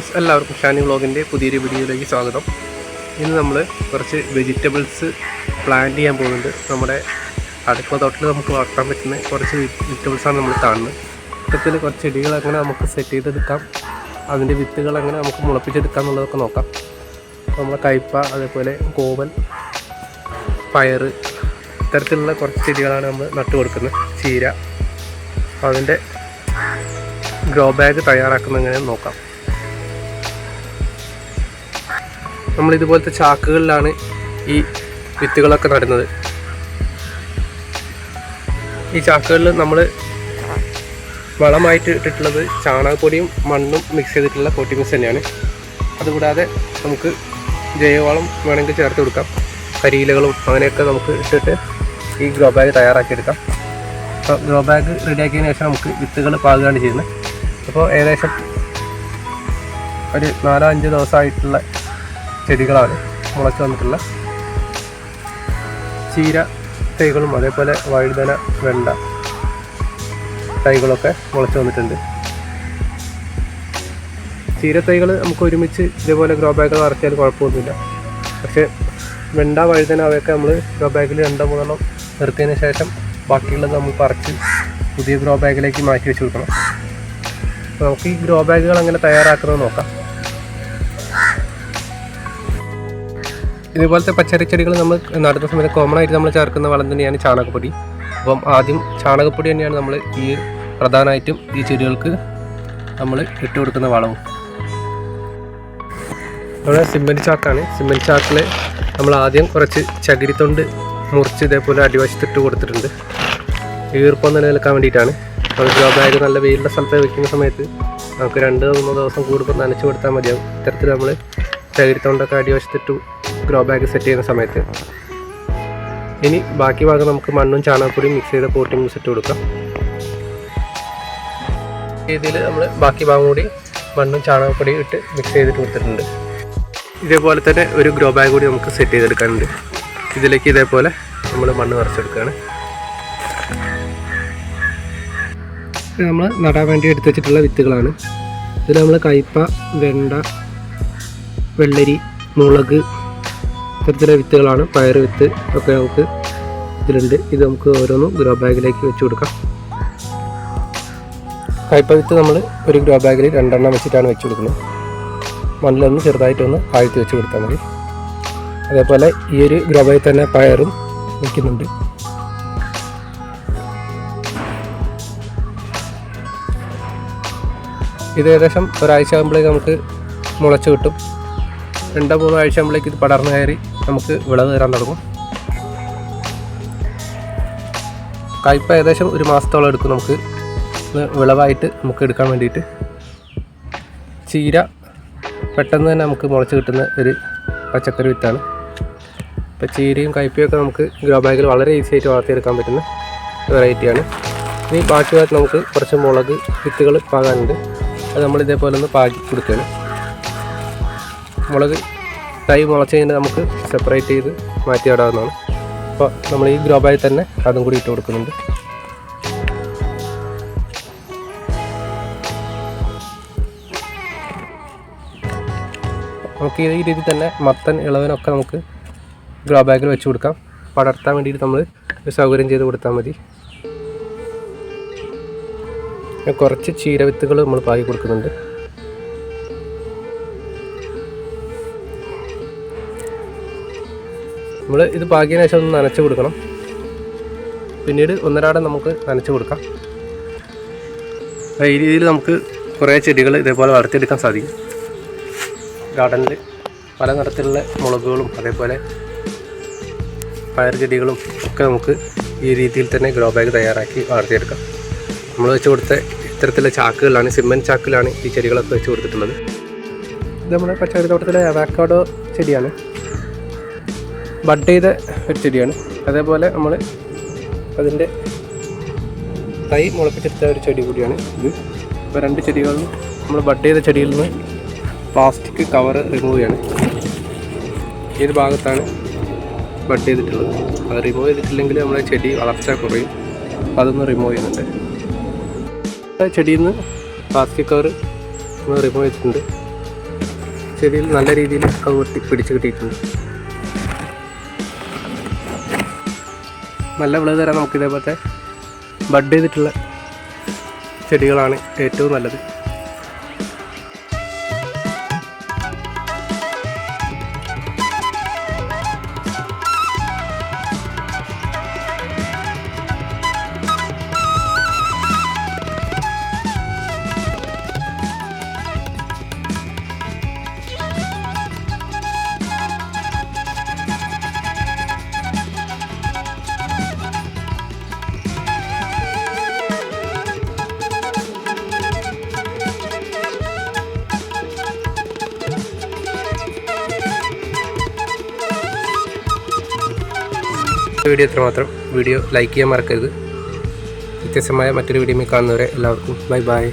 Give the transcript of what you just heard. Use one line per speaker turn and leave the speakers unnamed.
Friends എല്ലാവർക്കും ഷാനി വ്ളോഗിന്റെ പുതിയൊരു വീഡിയോയിലേക്ക് സ്വാഗതം. ഇന്ന് നമ്മൾ കുറച്ച് വെജിറ്റബിൾസ് പ്ലാന്റ് ചെയ്യാൻ പോകുന്നുണ്ട്. നമ്മുടെ അടുക്കള തോട്ടിൽ നമുക്ക് വളർത്താൻ പറ്റുന്ന കുറച്ച് വെജിറ്റബിൾസാണ് നമ്മൾ കാണുന്നത്. ഇത്തരത്തിൽ കുറച്ച് ചെടികൾ എങ്ങനെ നമുക്ക് സെറ്റ് ചെയ്തെടുക്കാം. അതിന്റെ വിത്തുകൾ എങ്ങനെ നമുക്ക് മുളപ്പിച്ചെടുക്കാം എന്നുള്ളതൊക്കെ നോക്കാം. നമ്മുടെ കയ്പ അതേപോലെ കോവൽ പയർ ഇത്തരത്തിലുള്ള കുറച്ച് ചെടികളാണ് നമ്മൾ നട്ടു കൊടുക്കുന്നത്. ചീര. അതിന്റെ ഗ്രോ ബാഗ് തയ്യാറാക്കുന്ന എങ്ങനെ നോക്കാം. നമ്മൾ ഇതുപോലത്തെ ചാക്കുകളിലാണ് ഈ വിത്തുകളൊക്കെ നടുന്നത്. ഈ ചാക്കുകളിൽ നമ്മൾ വളമായിട്ട് ഇട്ടിട്ടുള്ളത് ചാണകപ്പൊടിയും മണ്ണും മിക്സ് ചെയ്തിട്ടുള്ള കോട്ടി മിക്സ് തന്നെയാണ്. അതുകൂടാതെ നമുക്ക് ജൈവവളം വേണമെങ്കിൽ ചേർത്ത് കൊടുക്കാം. കരിയിലകളും അങ്ങനെയൊക്കെ നമുക്ക് ഇട്ടിട്ട് ഈ ഗ്രോ ബാഗ് തയ്യാറാക്കിയെടുക്കാം. അപ്പോൾ ഗ്രോ ബാഗ് റെഡിയാക്കിയതിന് ശേഷം നമുക്ക് വിത്തുകൾ പാകുകയാണ് ചെയ്യുന്നത്. അപ്പോൾ ഏകദേശം ഒരു നാലോ അഞ്ച് ദിവസമായിട്ടുള്ള ചെടികളാണ്. മുളച്ച് വന്നിട്ടുള്ള ചീര തൈകളും അതേപോലെ വഴുതന വെണ്ട തൈകളൊക്കെ മുളച്ച് വന്നിട്ടുണ്ട്. ചീര തൈകൾ നമുക്ക് ഒരുമിച്ച് ഇതേപോലെ ഗ്രോ ബാഗുകൾ നിറച്ചാൽ കുഴപ്പമൊന്നുമില്ല. പക്ഷേ വെണ്ട വഴുതന അവയൊക്കെ നമ്മൾ ഗ്രോ ബാഗിൽ രണ്ടോ മൂന്നെണ്ണം നിർത്തിയതിന് ശേഷം ബാക്കിയുള്ളത് നമ്മൾ പറിച്ച് പുതിയ ഗ്രോ ബാഗിലേക്ക് മാറ്റി വെച്ച് കൊടുക്കണം. അപ്പോൾ നമുക്ക് ഈ ഗ്രോ ബാഗുകൾ അങ്ങനെ തയ്യാറാക്കുന്നത് നോക്കാം. ഇതുപോലത്തെ പച്ചക്കറി ചെടികൾ നമ്മൾ നടുന്ന സമയത്ത് കോമൺ ആയിട്ട് നമ്മൾ ചേർക്കുന്ന വളം തന്നെയാണ് ചാണകപ്പൊടി. അപ്പം ആദ്യം ചാണകപ്പൊടി തന്നെയാണ് നമ്മൾ ഈ പ്രധാനമായിട്ടും ഈ ചെടികൾക്ക് നമ്മൾ ഇട്ട് കൊടുക്കുന്ന വളവും ഇവിടെ സിമെന്റ് ചാക്കാണ്. സിമെന്റ് ചാക്കിൽ നമ്മൾ ആദ്യം കുറച്ച് ചകിരിത്തൊണ്ട് മുറിച്ച് ഇതേപോലെ അടിവശത്തിട്ട് കൊടുത്തിട്ടുണ്ട്. ഈർപ്പം നിലനിൽക്കാൻ വേണ്ടിയിട്ടാണ്. അപ്പോൾ ഗ്രോ നല്ല വെയിലുള്ള സ്ഥലത്ത് വെക്കുന്ന സമയത്ത് നമുക്ക് രണ്ട് മൂന്നോ ദിവസം കൂടുമ്പോൾ നനച്ച് കൊടുത്താൽ മതിയാവും. ഇത്തരത്തിൽ നമ്മൾ ചകിരിത്തൊണ്ടൊക്കെ അടിവശത്തിട്ട് ഗ്രോ ബാഗ് സെറ്റ് ചെയ്യുന്ന സമയത്ത്. ഇനി ബാക്കി ഭാഗം നമുക്ക് മണ്ണും ചാണകപ്പൊടിയും മിക്സ് ചെയ്ത പോട്ടിംഗ് സെറ്റ് കൊടുക്കാം. രീതിയിൽ നമ്മൾ ബാക്കി ഭാഗം കൂടി മണ്ണും ചാണകപ്പൊടിയും ഇട്ട് മിക്സ് ചെയ്തിട്ട് കൊടുത്തിട്ടുണ്ട്. ഇതേപോലെ തന്നെ ഒരു ഗ്രോ ബാഗ് കൂടി നമുക്ക് സെറ്റ് ചെയ്തെടുക്കാനുണ്ട്. ഇതിലേക്ക് ഇതേപോലെ നമ്മൾ മണ്ണ് നിറച്ചെടുക്കുകയാണ്. നമ്മൾ നടാൻ വേണ്ടി എടുത്തു വെച്ചിട്ടുള്ള വിത്തുകളാണ്. ഇതിൽ നമ്മൾ കയ്പ വെണ്ട വെള്ളരി മുളക് ഇത്തരത്തിലുള്ള വിത്തുകളാണ്. പയർ വിത്ത് ഒക്കെ നമുക്ക് ഇതിലുണ്ട്. ഇത് നമുക്ക് ഓരോന്നും ഗ്രോ ബാഗിലേക്ക് വെച്ച് കൊടുക്കാം. കയ്പ വിത്ത് നമ്മൾ ഒരു ഗ്രോ ബാഗിൽ രണ്ടെണ്ണം വെച്ചിട്ടാണ് വെച്ച് കൊടുക്കുന്നത്. മണ്ണിലൊന്ന് ചെറുതായിട്ടൊന്ന് ആഴ്ത്തി വെച്ച് കൊടുത്താൽ മതി. അതേപോലെ ഈ ഒരു ഗ്രോ ബാഗിൽ തന്നെ പയറും വയ്ക്കുന്നുണ്ട് ഇത് ഏകദേശം ഒരാഴ്ച ആകുമ്പോഴേക്ക് നമുക്ക് മുളച്ച് കിട്ടും. രണ്ടോ മൂന്നോ ആഴ്ച ആകുമ്പോഴേക്ക് ഇത് പടർന്നു കയറി നമുക്ക് വിളവ് തരാൻ തുടങ്ങും. കയ്പ ഏകദേശം ഒരു മാസത്തോളം എടുക്കും നമുക്ക്. വിളവായിട്ട് നമുക്ക് എടുക്കാൻ വേണ്ടിയിട്ട്. ചീര പെട്ടെന്ന് തന്നെ നമുക്ക് മുളച്ച് കിട്ടുന്ന ഒരു പച്ചക്കറി വിത്താണ്. ഇപ്പോൾ ചീരയും കയ്പയൊക്കെ നമുക്ക് ഗ്രോ ബാഗിൽ വളരെ ഈസി ആയിട്ട് വളർത്തിയെടുക്കാൻ പറ്റുന്ന വെറൈറ്റിയാണ് ഇനി ബാക്കി ഭാഗത്ത് നമുക്ക് കുറച്ച് മുളക് വിത്തുകൾ പാകാനുണ്ട്. അത് നമ്മൾ ഇതേപോലെ ഒന്ന് പാകി കൊടുക്കുകയാണ്. മുളക് തൈ മുളച്ച് കഴിഞ്ഞാൽ നമുക്ക് സെപ്പറേറ്റ് ചെയ്ത് മാറ്റി മാറ്റിയിടാവുന്നതാണ് അപ്പോൾ നമ്മൾ ഈ ഗ്രോ ബാഗിൽ തന്നെ അതും കൂടി ഇട്ട് കൊടുക്കുന്നുണ്ട്. നമുക്ക് ഈ രീതിയിൽ തന്നെ മത്തൻ ഇളവനൊക്കെ നമുക്ക് ഗ്രോ ബാഗിൽ വെച്ച് കൊടുക്കാം. പടർത്താൻ വേണ്ടിയിട്ട് നമ്മൾ ഒരു സൗകര്യം ചെയ്ത് കൊടുത്താൽ മതി. കുറച്ച് ചീരവിത്തുകൾ നമ്മൾ പാകി കൊടുക്കുന്നുണ്ട്. നമ്മൾ ഇത് പാകിയതിനു ശേഷം ഒന്ന് നനച്ച് കൊടുക്കണം. പിന്നീട് ഒന്നരാടം നമുക്ക് നനച്ച് കൊടുക്കാം. ഈ രീതിയിൽ നമുക്ക് കുറേ ചെടികൾ ഇതേപോലെ വളർത്തിയെടുക്കാൻ സാധിക്കും. ഗാർഡനിൽ പല നിറത്തിലുള്ള മുളകുകളും അതേപോലെ പയർ ചെടികളും ഒക്കെ നമുക്ക് ഈ രീതിയിൽ തന്നെ ഗ്രോ ബാഗ് തയ്യാറാക്കി വളർത്തിയെടുക്കാം. നമ്മൾ വെച്ച് കൊടുത്ത ഇത്തരത്തിലുള്ള ചാക്കുകളിലാണ് സിമെന്റ് ചാക്കിലാണ് ഈ ചെടികളൊക്കെ വെച്ച് കൊടുത്തിട്ടുള്ളത്. ഇത് നമ്മുടെ പച്ചക്കറി തോട്ടത്തിലെ അവാക്കാഡോ ചെടിയാണ്. ബഡ് ചെയ്ത ഒരു ചെടിയാണ്. അതേപോലെ നമ്മൾ അതിന്റെ തൈ മുളപ്പിച്ചെടുത്ത ഒരു ചെടി കൂടിയാണ് ഇത്. ഇപ്പോൾ രണ്ട് ചെടികളും നമ്മൾ ബഡ് ചെയ്ത ചെടിയിൽ നിന്ന് പ്ലാസ്റ്റിക് കവർ റിമൂവ് ചെയ്യാണ്. ഒരു ഭാഗത്താണ് ബഡ് ചെയ്തിട്ടുള്ളത്? അത് റിമൂവ് ചെയ്തിട്ടില്ലെങ്കിൽ നമ്മളെ ചെടി വളർച്ച കുറയും. അപ്പോൾ അതൊന്ന് റിമൂവ് ചെയ്യുന്നുണ്ട്. ചെടിയിൽ നിന്ന് പ്ലാസ്റ്റിക് കവർ റിമൂവ് ചെയ്തിട്ടുണ്ട്. ചെടിയിൽ നല്ല രീതിയിൽ അത് പിടിച്ച് കിട്ടിയിട്ടുണ്ട്. നല്ല വിളവ് തരാൻ നമുക്ക് ഇതേപോലത്തെ ബഡ് ചെയ്തിട്ടുള്ള ചെടികളാണ് ഏറ്റവും നല്ലത്. വീഡിയോ ഇത്രമാത്രം. വീഡിയോ ലൈക്ക് ചെയ്യാൻ മറക്കരുത്. വ്യത്യസ്തമായ മറ്റൊരു വീഡിയോ കാണുന്നവരെ എല്ലാവർക്കും ബൈ ബൈ